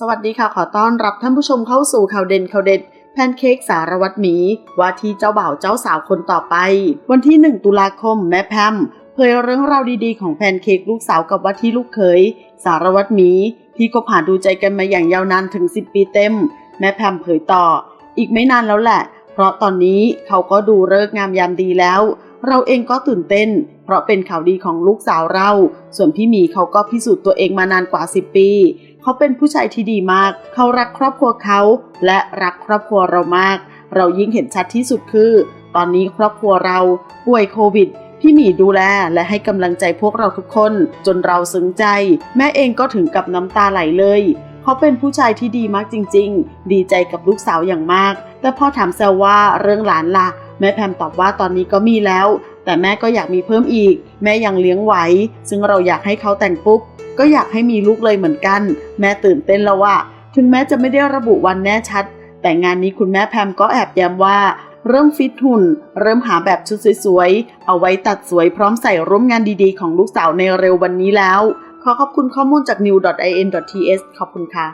สวัสดีค่ะ ขอต้อนรับท่านผู้ชมเข้าสู่ข่าวเด่นข่าวเด็ดแพนเค้กสารวัตรหมี ว่าที่เจ้าบ่าวเจ้าสาวคนต่อไป วันที่ 1 ตุลาคมแม่แพมเผยเรื่องราวดีๆของแพนเค้กลูกสาวกับว่าที่ลูกเขยสารวัตรหมี ที่ก็ผ่านดูใจกันมาอย่างยาวนานถึง 10 ปีเต็ม แม่แพมเผยต่อ อีกไม่นานแล้วแหละ เพราะตอนนี้เขาก็ดูเลิกงามยามดีแล้ว เราเองก็ตื่นเต้น เพราะเป็นข่าวดีของลูกสาวเรา ส่วนพี่หมีเขาก็พิสูจน์ตัวเองมานานกว่า 10 ปี เขาเป็นผู้ชายที่ดีมาก เขารักครอบครัวเขา และรักครอบครัวเรามาก เรายิ่งเห็นชัดที่สุดคือ ตอนนี้ครอบครัวเราป่วยโควิดพี่หมีดูแลและให้กำลังใจพวกเราทุกคน จนเราซึ้งใจ แม่เองก็ถึงกับน้ำตาไหลเลย เขาเป็นผู้ชายที่ดีมากจริง ๆ ดีใจกับลูกสาวอย่างมาก แต่พอถามแซวว่าเรื่องหลานล่ะ แม่แพมตอบว่าตอนนี้ก็มีแล้ว แต่แม่ก็อยากมีเพิ่มอีก แม่ยังเลี้ยงไหวซึ่งเราอยากให้เขาแต่งปุ๊บ ก็อยากให้มีลูกเลยเหมือนกัน แม่ตื่นเต้นแล้วว่า ถึงแม้จะไม่ได้ระบุวันแน่ชัด แต่งานนี้คุณแม่แพมก็แอบย้ำว่าเริ่มฟิตหุ่น เริ่มหาแบบชุดสวยๆ เอาไว้ตัดสวยพร้อมใส่ร่วมงานดีๆ ของลูกสาวในเร็ววันนี้แล้ว ขอขอบคุณข้อมูลจาก new.in.th ขอบคุณค่ะ